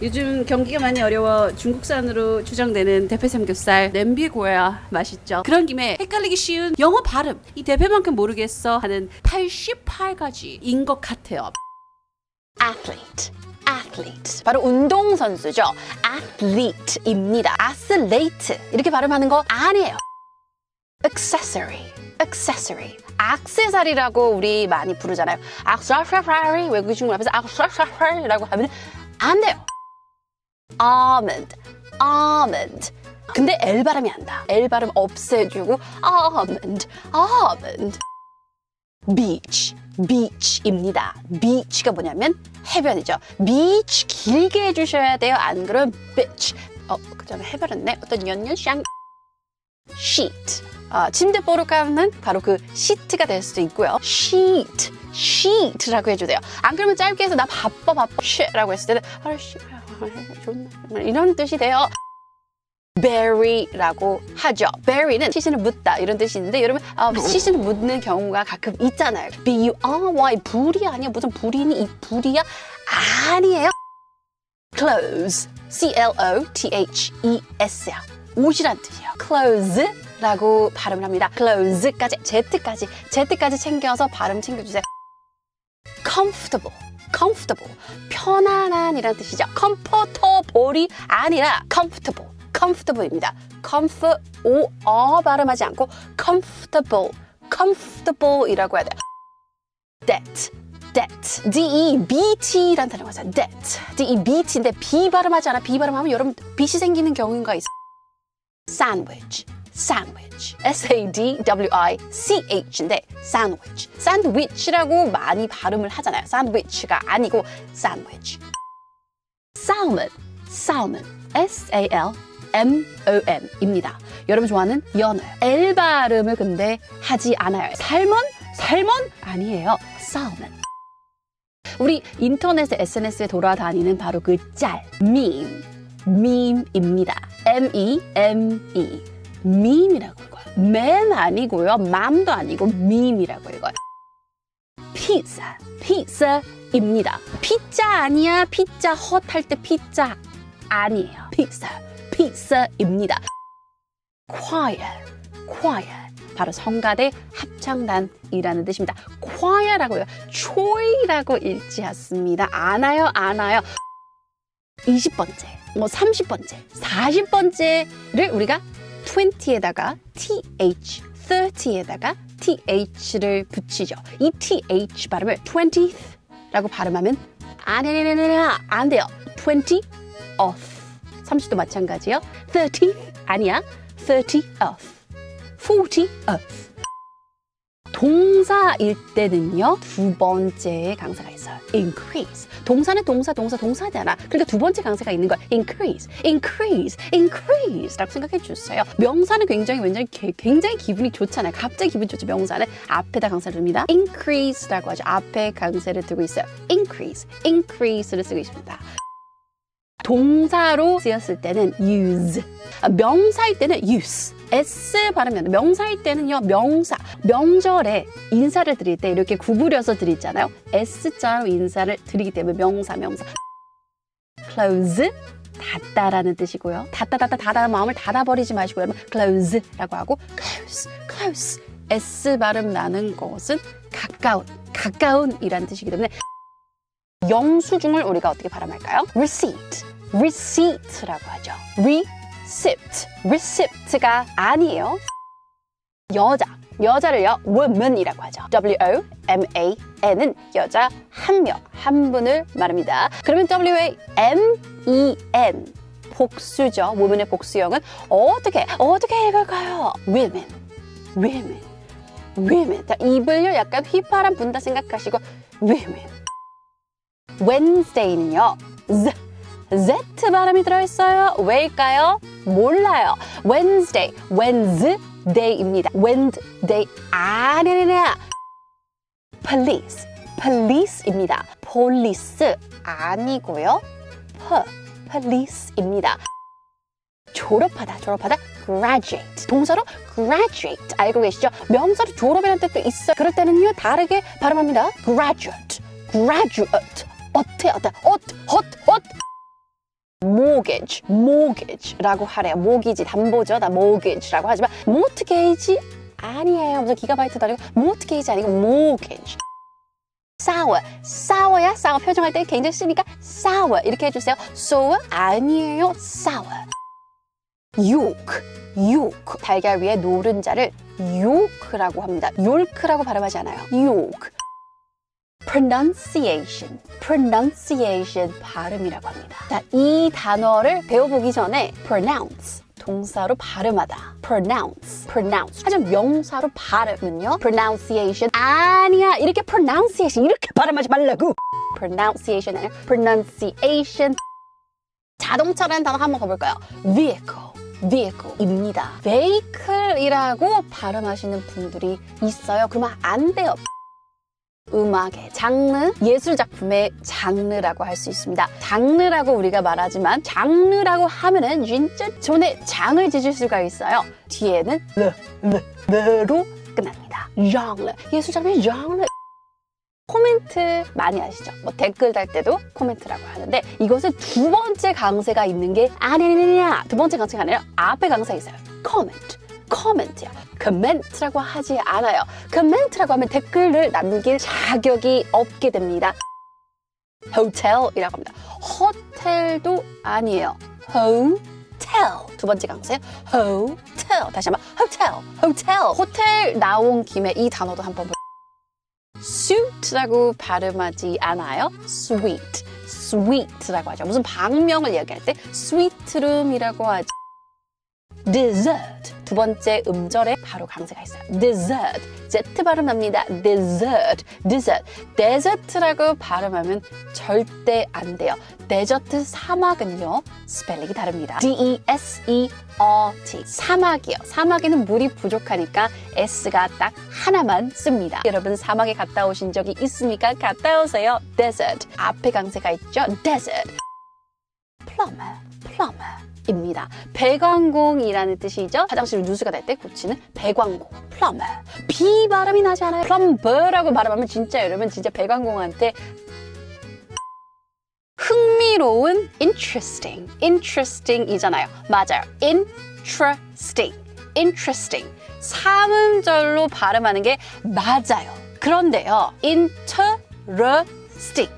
요즘 경기가 많이 어려워 중국산으로 추정되는 대패 삼겹살 냄비 구워야 맛있죠. 그런 김에 헷갈리기 쉬운 영어 발음 이 대패만큼 모르겠어 하는 88가지인 것 같아요. athlete, athlete. 바로 운동선수죠. athlete입니다. athlete. 이렇게 발음하는 거 아니에요. accessory, accessory. 악세사리라고 우리 많이 부르잖아요. accessory. 외국인 친구 앞에서 accessory라고 하면 안 돼요. Almond, almond. 근데 L 발음이 안 다. L 발음 없애주고 almond, almond. beach, beach입니다. beach가 뭐냐면 해변이죠. beach 길게 해주셔야 돼요. 안 그러면 beach. 어, 그 다음에 해변했네. 어떤 연연샹 sheet. 아, 침대 보르카는 바로 그 시트가 될 수도 있고요. sheet, sheet라고 해주세요. 안 그러면 짧게 해서 나 바빠 바빠 shit라고 했을 때는 아, 씨, 좋나 이런 뜻이 돼요. berry라고 하죠. berry는 시신을 묻다 이런 있는데 여러분 아, 시신을 묻는 경우가 가끔 있잖아요. b-u-r-y 불이 아니야 무슨 불이니 이 불이야 아니에요. clothes c-l-o-t-h-e-s야 옷이란 뜻이에요. clothes라고 발음을 합니다. clothes까지 z까지 z까지 챙겨서 발음 챙겨주세요. comfortable, comfortable, 편안한 이란 뜻이죠. comfortable이 아니라 comfortable, comfortable입니다. comfort, o, 어 발음하지 않고 comfortable, comfortable이라고 해야 돼요. debt, debt, d-e-b-t란 단어가 있어요. debt, d-e-b-t인데 b 발음하지 않아. b 발음하면 여러분 빛이 생기는 경우가 있어요. sandwich, sandwich, s-a-d-w-i-c-h인데 sandwich, sandwich라고 많이 발음을 하잖아요. sandwich가 아니고 sandwich. salmon, salmon, s-a-l-m-o-n입니다. 여러분 좋아하는 연어요. L 발음을 근데 하지 않아요. 살몬? 살몬? 아니에요. salmon. 우리 인터넷 SNS에 돌아다니는 바로 그 짤, meme, meme입니다. M-E-M-E. Meme이라고 읽어요. 맨 아니고요. 맘도 아니고 meme이라고 읽어요. 피자, 피자입니다. 피자 아니야. 피자 헛할 때 피자 아니에요. 피자, 피자입니다. choir, choir. 바로 성가대 합창단이라는 뜻입니다. choir라고요. choi라고 읽지 않습니다. 아나요, 아나요. 20번째, 뭐 30번째, 40번째를 우리가 20에다가 th, 30에다가 th를 붙이죠. 이 th 발음을 20th라고 발음하면 아니야니야니야 안 돼요. 20th. 30도 마찬가지요. 30 아니야. 30th. 40th. 동사일 때는요 두 번째 강사가 있어요. increase. 동사는 동사, 동사, 동사잖아. 그러니까 두 번째 강사가 있는 거야. increase, increase, increase라고 생각해 주세요. 명사는 굉장히 굉장히 굉장히 기분이 좋잖아요. 갑자기 기분 좋죠. 명사는 앞에다 강사를 둡니다. increase라고 하죠. 앞에 강세를 두고 있어요. increase, increase를 쓰고 있습니다. 동사로 쓰였을 때는 use, 명사일 때는 use. S 발음이 명사일 때는요 명사 명절에 인사를 드릴 때 이렇게 구부려서 드리잖아요. S자로 인사를 드리기 때문에 명사 명사. Close 닫다라는 뜻이고요. 닫다 닫다 닫아 마음을 닫아버리지 마시고요. close라고 하고 close close. S 발음 나는 것은 가까운 가까운이라는 뜻이기 때문에 영수증을 우리가 어떻게 발음할까요? receipt receipt라고 하죠. receipt, recept가 아니에요. 여자, 여자를 요 woman이라고 하죠. W-O-M-A-N은 여자 한 명, 한 분을 말합니다. 그러면 W-A-M-E-N 복수죠. woman의 복수형은 어떻게 어떻게 읽을까요? women, women, women. 자, 입을요 약간 휘파람 분다 생각하시고 women. Wednesday는요 Z 발음이 들어있어요. 왜일까요? 몰라요. Wednesday, Wednesday입니다. Wednesday 아니냐? Police, Police입니다. Police 아니고요. P, Police입니다. 졸업하다, 졸업하다, graduate. 동사로 graduate 알고 계시죠? 명사로 졸업이라는 뜻도 있어요. 그럴 때는요 다르게 발음합니다. graduate, graduate. 어때, 어때, 엇, 엇, 엇. Mortgage, mortgage라고 하래요. 모기지, 담보죠. 다 mortgage라고 하지만 mortgage 아니에요. 무슨 기가바이트도 아니고 mortgage 아니고 mortgage. sour, sour야 sour 표정할 때 굉장히 쓰니까 sour 이렇게 해주세요. sour 아니에요. sour. yolk, yolk 달걀 위에 노른자를 yolk라고 합니다. yolk라고 발음하지 않아요. yolk. Pronunciation, pronunciation 발음이라고 합니다. 자, 이 단어를 배워보기 전에 pronounce 동사로 발음하다. pronounce, pronounce. 하지만 명사로 발음은요. pronunciation 아니야. 이렇게 pronunciation 이렇게 발음하지 말라고. pronunciation 아니라 pronunciation. 자동차라는 단어 한번 가볼까요? vehicle. vehicle입니다. vehicle이라고 발음하시는 분들이 있어요. 그러면 안 돼요. 음악의 장르, 예술 작품의 장르라고 할 수 있습니다. 장르라고 우리가 말하지만 장르라고 하면은 진짜 손에 장을 지질 수가 있어요. 뒤에는 르, 르, 르로 끝납니다. genre, 예술 작품의 genre. 코멘트 많이 아시죠? 뭐 댓글 달 때도 코멘트라고 하는데 이것은 두 번째 강세가 있는 게 아니냐 두 번째 강세가 아니라 앞에 강세가 있어요. 코멘트, 코멘트야. 코멘트라고 하지 않아요. 코멘트라고 하면 댓글을 남길 자격이 없게 됩니다. 호텔이라고 합니다. 호텔도 아니에요. 호텔. 두 번째 강세. 호텔. 다시 한번 호텔. 호텔. 호텔 나온 김에 이 단어도 한번 볼 suit라고 발음하지 않아요. sweet, sweet라고 하죠. 무슨 방명을 얘기할 때 sweet room이라고 하지. Dessert 두 번째 음절에 바로 강세가 있어요. dessert Z 발음 납니다. dessert, dessert, desert라고 발음하면 절대 안 돼요. 데저트 사막은요 스펠링이 다릅니다. D E S E R T 사막이요. 사막에는 물이 부족하니까 S가 딱 하나만 씁니다. 여러분 사막에 갔다 오신 적이 있으니까 갔다 오세요. desert 앞에 강세가 있죠. desert plumber, plumber. 입니다. 배관공이라는 뜻이죠. 화장실 누수가 될때 고치는 배관공, plumber. B 발음이 나지 않아요? plumber라고 발음하면 진짜 여러분 진짜 배관공한테 흥미로운 interesting, interesting이잖아요. 맞아요. interesting, interesting. 삼음절로 발음하는 게 맞아요. 그런데요. interesting.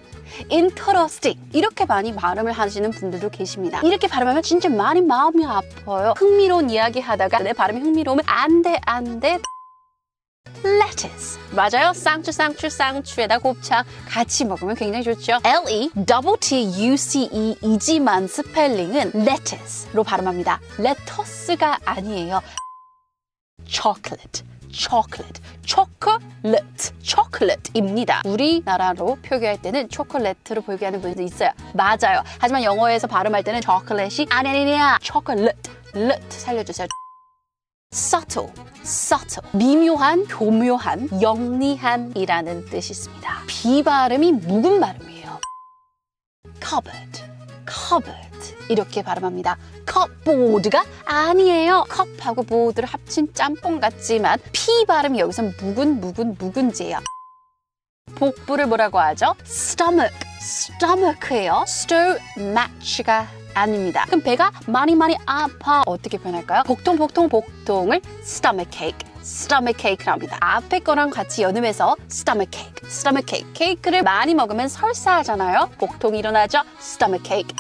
Interesting 이렇게 많이 발음을 하시는 분들도 계십니다. 이렇게 발음하면 진짜 많이 마음이 아파요. 흥미로운 이야기 하다가 내 발음이 흥미로우면 안 돼, 안 돼. lettuce 맞아요. 쌍추 쌍추 쌍추에다 곱창 같이 먹으면 굉장히 좋죠. L E double T U C E 이지만 스펠링은 lettuce로 발음합니다. 레터스가 아니에요. chocolate, chocolate, chocolate, chocolate입니다. 우리나라로 표기할 때는 초콜릿으로 표기하는 분들도 있어요. 맞아요. 하지만 영어에서 발음할 때는 chocolate이 아니 아니야. chocolate, let 살려주세요. subtle, subtle, 미묘한, 교묘한, 영리한이라는 뜻이 있습니다. 비 발음이 묵은 발음이에요. cupboard, cupboard 이렇게 발음합니다. cupboard가 아니에요. 컵하고 보드를 합친 짬뽕 같지만 피 발음이 여기서 묵은 묵은 묵은지예요. 복부를 뭐라고 하죠? stomach, stomach예요. stomach가 아닙니다. 그럼 배가 많이 많이 아파 어떻게 표현할까요? 복통 복통 복통을 stomach ache, ache라고 합니다. 앞에 거랑 같이 연음해서 stomach ache, stomach ache. 케이크를 많이 먹으면 설사하잖아요. 복통이 일어나죠. stomach ache.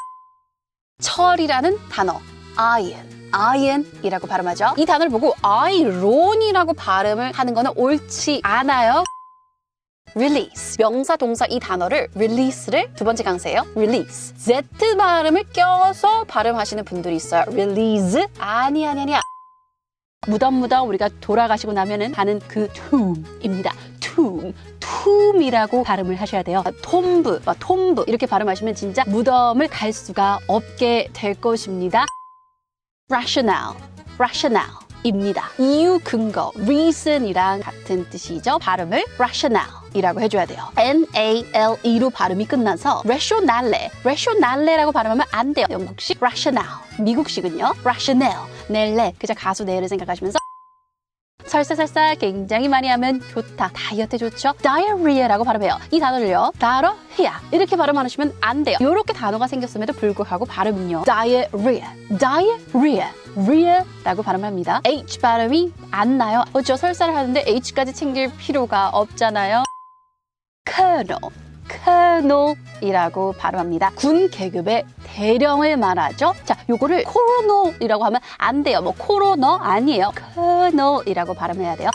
철이라는 단어 iron, iron이라고 발음하죠. 이 단어를 보고 iron이라고 발음을 하는 거는 옳지 않아요. release 명사 동사 이 단어를 release를 두 번째 강세예요. release z 발음을 껴서 발음하시는 분들이 있어요. release 아니 아니 아니야. 무덤무덤 우리가 돌아가시고 나면은 가는 그 tomb입니다. tomb, tomb이라고 발음을 하셔야 돼요. 톰브, 톰브 이렇게 발음하시면 진짜 무덤을 갈 수가 없게 될 것입니다. rationale, rationale. 입니다. 이유 근거, reason이랑 같은 뜻이죠. 발음을 rationale 이라고 해줘야 돼요. N-A-L-E로 발음이 끝나서 rationale, rationale라고 발음하면 안 돼요. 영국식 rationale, 미국식은요 rationale, 넬레, 그저 가수 넬을 생각하시면서 설사설사 굉장히 많이 하면 좋다. 다이어트에 좋죠. diarrhea라고 발음해요. 이 단어를요. 다러 히야 이렇게 발음하시면 안 돼요. 이렇게 단어가 생겼음에도 불구하고 발음은요. diarrhea, diarrhea, rhea라고 발음합니다. H 발음이 안 나요. 어쩌 설사를 하는데 H까지 챙길 필요가 없잖아요. Colonel, colonel이라고 발음합니다. 군 계급의 대령을 말하죠. 자, 요거를 코로노이라고 하면 안 돼요. 뭐 코로너 아니에요. colonel이라고 발음해야 돼요.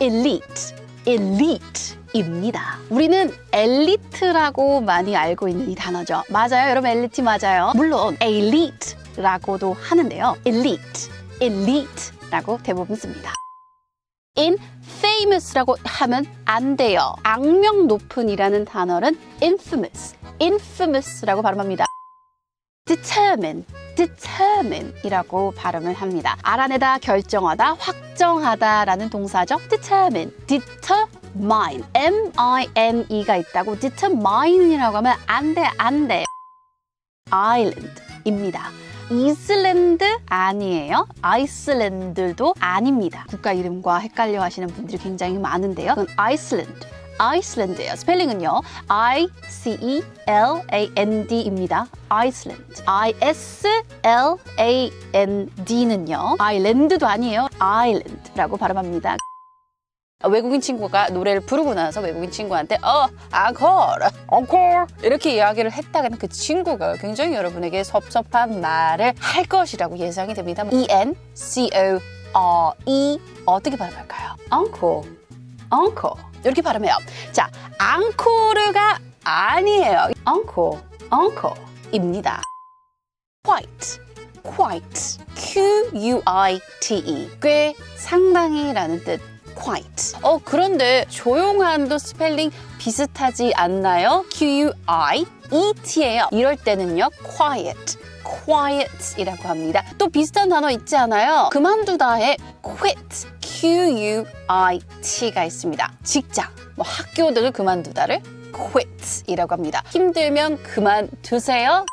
elite, elite입니다. 우리는 엘리트라고 많이 알고 있는 이 단어죠. 맞아요, 여러분 엘리트 맞아요. 물론 elite라고도 하는데요. elite, elite라고 대부분 씁니다. Infamous라고 하면 안 돼요. 악명 높은이라는 단어는 infamous, infamous라고 발음합니다. determine, determine이라고 발음을 합니다. 알아내다, 결정하다, 확정하다라는 동사죠. determine, determine, m-i-n-e가 있다고 determine이라고 하면 안 돼, 안 돼. island입니다. 이슬랜드 아니에요. 아이슬랜드도 아닙니다. 국가 이름과 헷갈려 하시는 분들이 굉장히 많은데요. 그건 아이슬랜드. 아이슬랜드예요. 스펠링은요. I C E L A N D입니다. 아이슬랜드. I S L A N D는요. 아일랜드도 아니에요. 아일랜드라고 발음합니다. 외국인 친구가 노래를 부르고 나서 외국인 친구한테 어 앙콜 앙콜 이렇게 이야기를 했다가는 그 친구가 굉장히 여러분에게 섭섭한 말을 할 것이라고 예상이 됩니다. E N C O R E 어떻게 발음할까요? 앙콜 앙콜 이렇게 발음해요. 자 앙코르가 아니에요. 앙콜 앙콜입니다. quite, quite, Q-U-I-T-E. 꽤 상당히라는 뜻. Quite. 어 그런데 조용한도 스펠링 비슷하지 않나요? Q-U-I-E-T예요. 이럴 때는요, quiet. quiet이라고 합니다. 또 비슷한 단어 있지 않아요? 그만두다에 quit, Q-U-I-T가 있습니다. 직장, 뭐 학교 등을 그만두다를 quit이라고 합니다. 힘들면 그만두세요.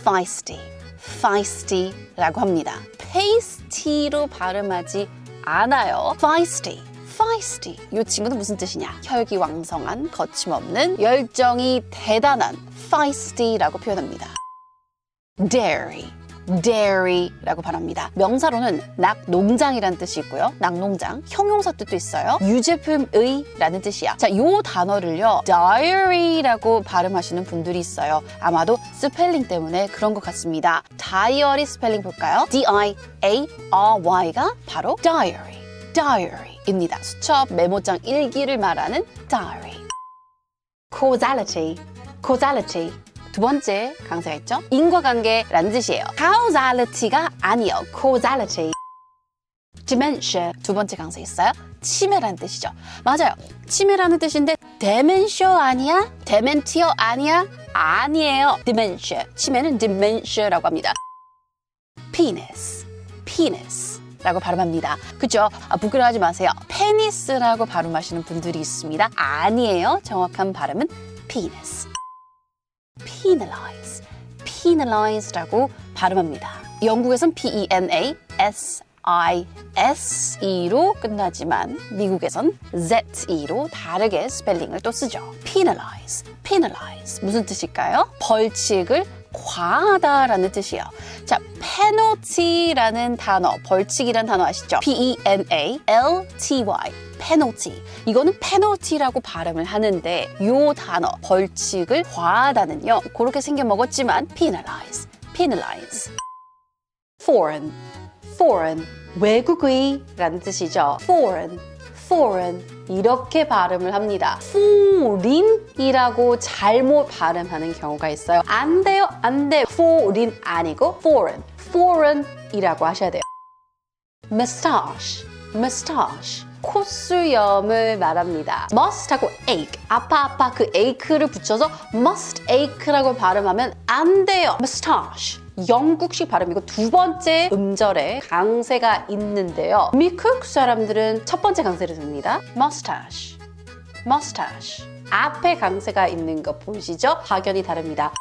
feisty, feisty라고 합니다. pasty로 발음하지 않아요. feisty, feisty. 이 친구는 무슨 뜻이냐? 혈기왕성한, 거침없는, 열정이 대단한 feisty라고 표현합니다. dairy, dairy라고 발음합니다. 명사로는 낙농장이라는 뜻이 있고요. 낙농장, 형용사 뜻도 있어요. 유제품의 라는 뜻이야. 자, 요 단어를요. diary라고 발음하시는 분들이 있어요. 아마도 스펠링 때문에 그런 것 같습니다. diary 스펠링 볼까요? D-I-A-R-Y가 바로 diary, diary입니다. 수첩, 메모장, 일기를 말하는 diary. causality, causality. 두 번째 강세가 있죠? 인과관계라는 뜻이에요. causality가 아니요. causality. dementia 두 번째 강세 있어요. 치매라는 뜻이죠. 맞아요. 치매라는 뜻인데 dementia 아니야? dementia 아니야? 아니에요. dementia. 치매는 dementia라고 합니다. penis, penis. 라고 발음합니다. 그죠? 아, 부끄러워하지 마세요. 페니스라고 발음하시는 분들이 있습니다. 아니에요. 정확한 발음은 penis. Penalize, penalize라고 발음합니다. 영국에선 P-E-N-A-S-I-S-E로 끝나지만 미국에선 Z-E로 다르게 스펠링을 또 쓰죠. penalize, penalize 무슨 뜻일까요? 벌칙을 과하다라는 뜻이에요. 자, penalty라는 단어, 벌칙이라는 단어 아시죠? P-E-N-A-L-T-Y, penalty. 이거는 penalty라고 발음을 하는데 요 단어, 벌칙을 과하다는요. 그렇게 생겨 먹었지만 penalize, penalize. foreign, foreign, 외국의라는 뜻이죠. foreign, foreign 이렇게 발음을 합니다. foreign이라고 잘못 발음하는 경우가 있어요. 안 돼요, 안 돼. foreign 아니고 foreign, foreign이라고 하셔야 돼요. mustache, mustache. 콧수염을 말합니다. must하고 ache, 아파 아파 그 ache를 붙여서 must ache라고 발음하면 안 돼요. mustache. 영국식 발음이고 두 번째 음절에 강세가 있는데요. 미국 사람들은 첫 번째 강세를 듭니다. mustache, mustache. 앞에 강세가 있는 거 보이시죠? 확연히 다릅니다.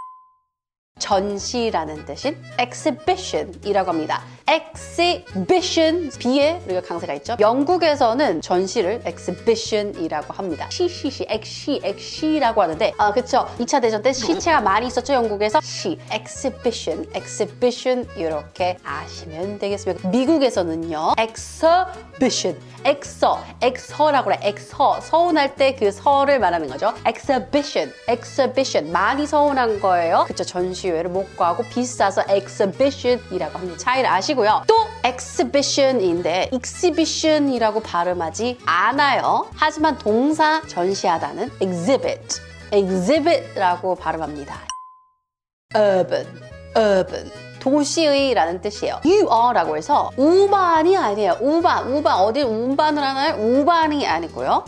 전시라는 뜻인 exhibition이라고 합니다. Exhibition B에 우리가 강세가 있죠. 영국에서는 전시를 exhibition이라고 합니다. 시시시 엑시 엑시라고 하는데 아 그쵸 2차 대전 때 시체가 많이 있었죠 영국에서 시 exhibition exhibition 이렇게 아시면 되겠습니다. 미국에서는요 exhibition 엑서 엑서라고 그래 엑서 서운할 때 그 서를 말하는 거죠. exhibition exhibition 많이 서운한 거예요. 그쵸 전시회를 못 가고 비싸서 exhibition이라고 합니다. 차이를 아시고 요. 또 exhibition인데 exhibition이라고 발음하지 않아요. 하지만 동사 전시하다는 exhibit exhibit라고 발음합니다. urban, urban. 도시의라는 뜻이에요. you are라고 해서 우반이 아니에요. 우반, 우반 어디 운반을 하나요? 우반이 아니고요.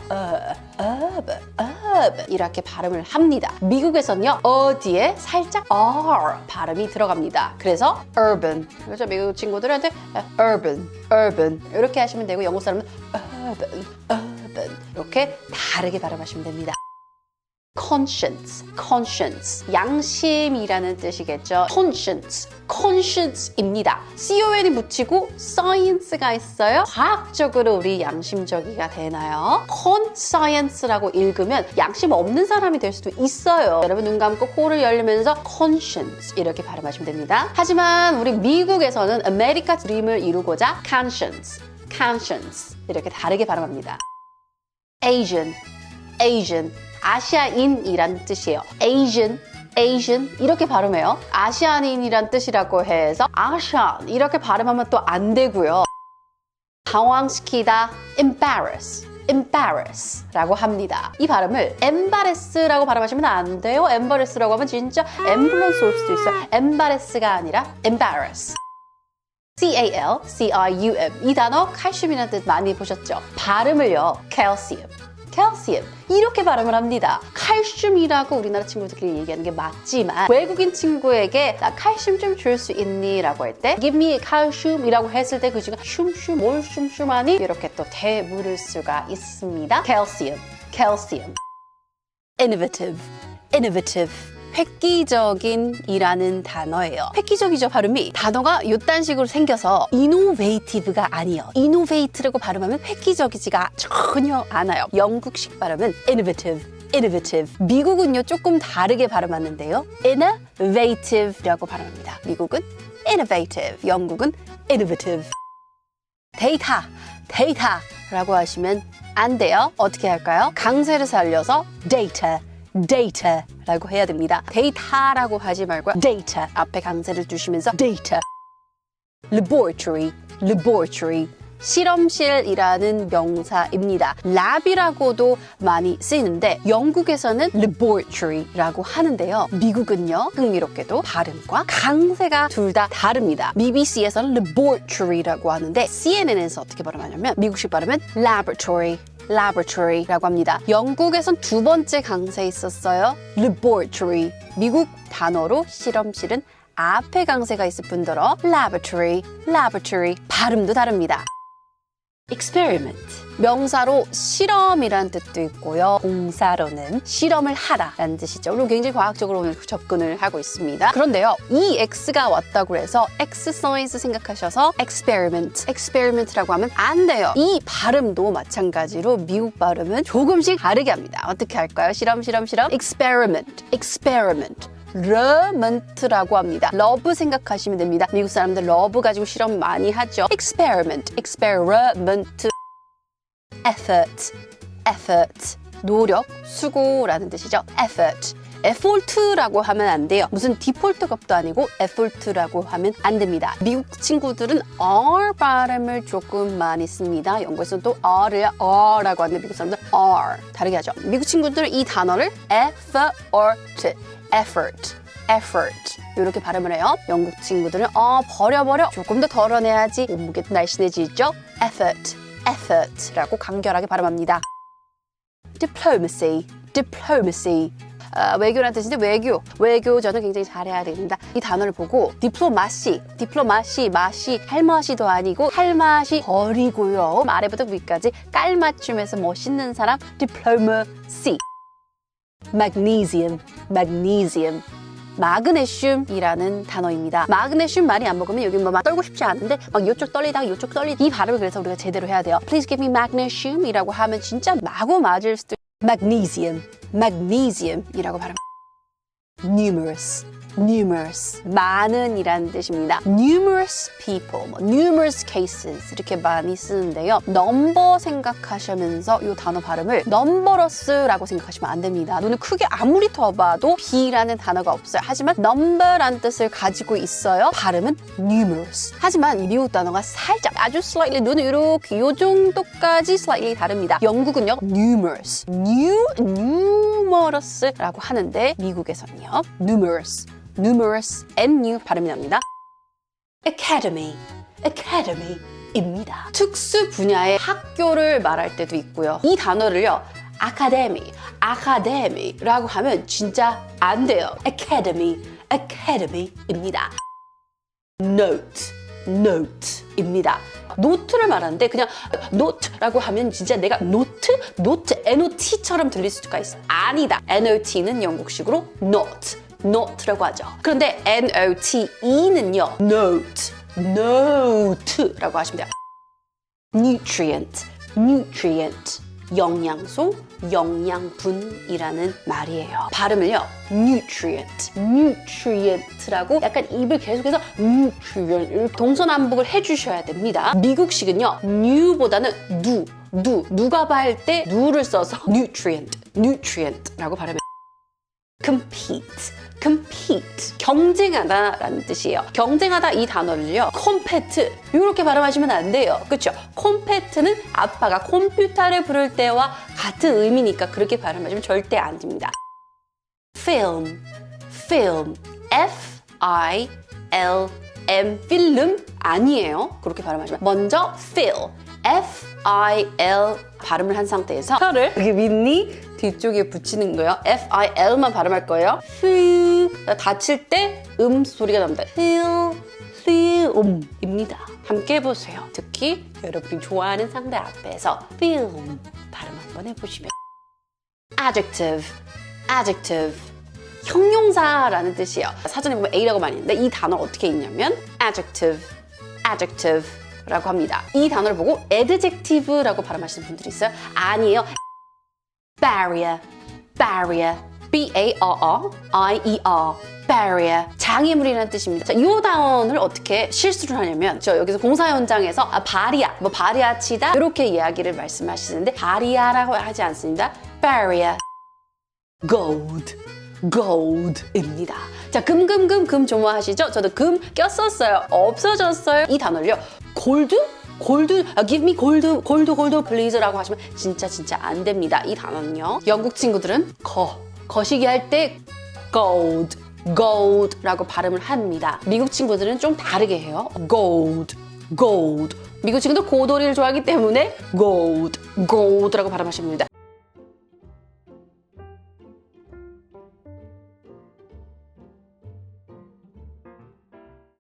Urban, urban 이렇게 발음을 합니다. 미국에서는요 어디에 살짝 r 발음이 들어갑니다. 그래서 urban 그렇죠. 미국 친구들한테 urban, urban 이렇게 하시면 되고 영국 사람은 urban, urban 이렇게 다르게 발음하시면 됩니다. Conscience, conscience, 양심이라는 뜻이겠죠. conscience, conscience입니다. con이 붙이고 science가 있어요. 과학적으로 우리 양심적이가 되나요? conscience라고 읽으면 양심 없는 사람이 될 수도 있어요. 여러분 눈 감고 코를 열면서 conscience 이렇게 발음하시면 됩니다. 하지만 우리 미국에서는 아메리카 드림을 이루고자 conscience, conscience 이렇게 다르게 발음합니다. Asian, Asian, 아시아인이란 뜻이에요. Asian, Asian 이렇게 발음해요. 아시아인이란 뜻이라고 해서 아시안 이렇게 발음하면 또 안 되고요. 당황시키다, embarrass. embarrass 라고 합니다. 이 발음을 embarrass라고 발음하시면 안 돼요. embarrass라고 하면 진짜 앰뷸런스 올 수도 있어요. embarrass가 아니라 embarrass. C-A-L, C-R-U-M 이 단어 칼슘이라는 뜻 많이 보셨죠? 발음을요, calcium, calcium 이렇게 발음을 합니다. 칼슘이라고 우리나라 친구들끼리 얘기하는 게 맞지만 외국인 친구에게 나 칼슘 좀 줄 수 있니? 라고 할 때 give me calcium 이라고 했을 때 그 중에 슘슘 뭘 슘슘하니? 이렇게 또 대물을 수가 있습니다. calcium, calcium innovative, innovative 획기적인이라는 단어예요. 획기적이죠 발음이 단어가 이딴 식으로 생겨서 innovative가 아니에요. innovate라고 발음하면 획기적이지가 전혀 않아요. 영국식 발음은 innovative. innovative. 미국은요 조금 다르게 발음하는데요. innovative라고 발음합니다. 미국은 innovative. 영국은 innovative. 데이터, 데이터라고 하시면 안 돼요. 어떻게 할까요? 강세를 살려서 data, data라고 해야 됩니다. 데이터라고 하지 말고 data 앞에 강세를 두시면서 data. laboratory, laboratory. 실험실이라는 명사입니다. lab이라고도 많이 쓰이는데 영국에서는 laboratory라고 하는데요. 미국은요 흥미롭게도 발음과 강세가 둘 다 다릅니다. BBC에서는 laboratory라고 하는데 CNN에서 어떻게 발음하냐면 미국식 발음은 laboratory laboratory라고 합니다. 영국에선 두 번째 강세 있었어요. laboratory. 미국 단어로 실험실은 앞에 강세가 있을 뿐더러 laboratory, laboratory 발음도 다릅니다. Experiment 명사로 실험이라는 뜻도 있고요. 동사로는 실험을 하다라는 뜻이죠. 그리고 굉장히 과학적으로 오늘 접근을 하고 있습니다. 그런데요, 이 x가 왔다고 해서 exercise 생각하셔서 experiment, experiment라고 하면 안 돼요. 이 발음도 마찬가지로 미국 발음은 조금씩 다르게 합니다. 어떻게 할까요? 실험, 실험, 실험. experiment, experiment. 러먼트라고 합니다. 러브 생각하시면 됩니다. 미국 사람들 러브 가지고 실험 많이 하죠. experiment, experiment. effort, effort. 노력, 수고라는 뜻이죠. effort. effort라고 하면 안 돼요. 무슨 디폴트 값도 아니고 effort라고 하면 안 됩니다. 미국 친구들은 R 발음을 조금 많이 씁니다. 영국에서는 또 R을 R라고 하는데 미국 사람들은 R 다르게 하죠. 미국 친구들은 이 단어를 effort, effort, effort 이렇게 발음을 해요. 영국 친구들은 어 버려 버려 조금 더 덜어내야지 몸무게도 날씬해지죠. effort, effort라고 간결하게 발음합니다. diplomacy, diplomacy. 아, 외교라는 뜻인데 외교, 외교 저는 굉장히 잘해야 됩니다. 이 단어를 보고 디플로마시, 디플로마시, 마시, 할맛이도 아니고 할맛이 버리고요. 아래부터 위까지 깔맞춤해서 멋있는 사람 diplomacy. Magnesium, magnesium. 마그네슘이라는 단어입니다. 마그네슘 많이 안 먹으면 여기 뭐막 떨고 싶지 않은데 막 이쪽 떨리다가 이쪽 떨리 이 발음을 그래서 우리가 제대로 해야 돼요. Please give me magnesium이라고 하면 진짜 마구 맞을 수도 magnesium, magnesium이라고 발음. numerous, numerous, 많은이라는 뜻입니다. numerous people, 뭐 numerous cases 이렇게 많이 쓰는데요. number 생각하시면서 이 단어 발음을 numberous라고 생각하시면 안 됩니다. 눈을 크게 아무리 떠봐도 B라는 단어가 없어요. 하지만 number란 뜻을 가지고 있어요. 발음은 numerous. 하지만 이 미국 단어가 살짝 아주 slightly 눈을 이렇게 이 정도까지 slightly 다릅니다. 영국은요 numerous, new, numerous라고 하는데 미국에서는요 numerous, numerous new 발음이 납니다. academy, academy입니다. 특수 분야의 학교를 말할 때도 있고요. 이 단어를요. academy, academy라고 하면 진짜 안 돼요. academy, academy입니다. note, note입니다. 노트를 말하는데 그냥 note라고 하면 진짜 내가 노트, 노트, NOT처럼 들릴 수가 있어. 아니다. NOT는 영국식으로 not, note라고 하죠. 그런데 NOTE는요, note, note라고 하시면 돼요. nutrient, nutrient. 영양소, 영양분이라는 말이에요. 발음을요, nutrient, nutrient라고 약간 입을 계속해서 nutrient 동서남북을 해주셔야 됩니다. 미국식은요, new보다는 nu, nu, 누가 할때 nu를 써서 nutrient, nutrient라고 발음해요. Compete, compete. 경쟁하다라는 뜻이에요. 경쟁하다 이 단어를요. compete 이렇게 발음하시면 안 돼요. 그렇죠? compete는 아빠가 컴퓨터를 부를 때와 같은 의미니까 그렇게 발음하시면 절대 안 됩니다. film, film, F I L M, film 아니에요. 그렇게 발음하시면 먼저 fill, F I L 발음을 한 상태에서 혀를 여기 밑니 뒤쪽에 붙이는 거예요. F I L만 발음할 거예요. fill 닫힐 때음 소리가 납니다. fill, film입니다. 함께 해보세요. 특히 여러분이 좋아하는 상대 앞에서 film 발음 한번 해보시면 adjective, adjective. 형용사라는 뜻이에요. 사전에 보면 A라고 많이 있는데 이 단어 어떻게 읽냐면 adjective, adjective라고 합니다. 이 단어를 보고 adjective라고 발음하시는 분들이 있어요. 아니에요. barrier, barrier, B-A-R-R-I-E-R, barrier, 장애물이라는 뜻입니다. 자, 이 단어를 어떻게 실수를 하냐면 저 여기서 공사 현장에서 아, 바리아, 뭐 바리아 치다 이렇게 이야기를 말씀하시는데 바리아라고 하지 않습니다. barrier, gold, gold입니다. 자, 금, 금, 금, 금 좋아하시죠? 저도 금 꼈었어요. 없어졌어요. 이 단어를요. 골드? 골드, 아, give me 골드, 골드, 골드, please라고 하시면 진짜, 진짜 안 됩니다. 이 단어는요. 영국 친구들은 거, 거시기 할 때 gold, gold라고 발음을 합니다. 미국 친구들은 좀 다르게 해요. gold, gold. 미국 친구들 고도리를 좋아하기 때문에 gold, gold라고 발음하시면 됩니다.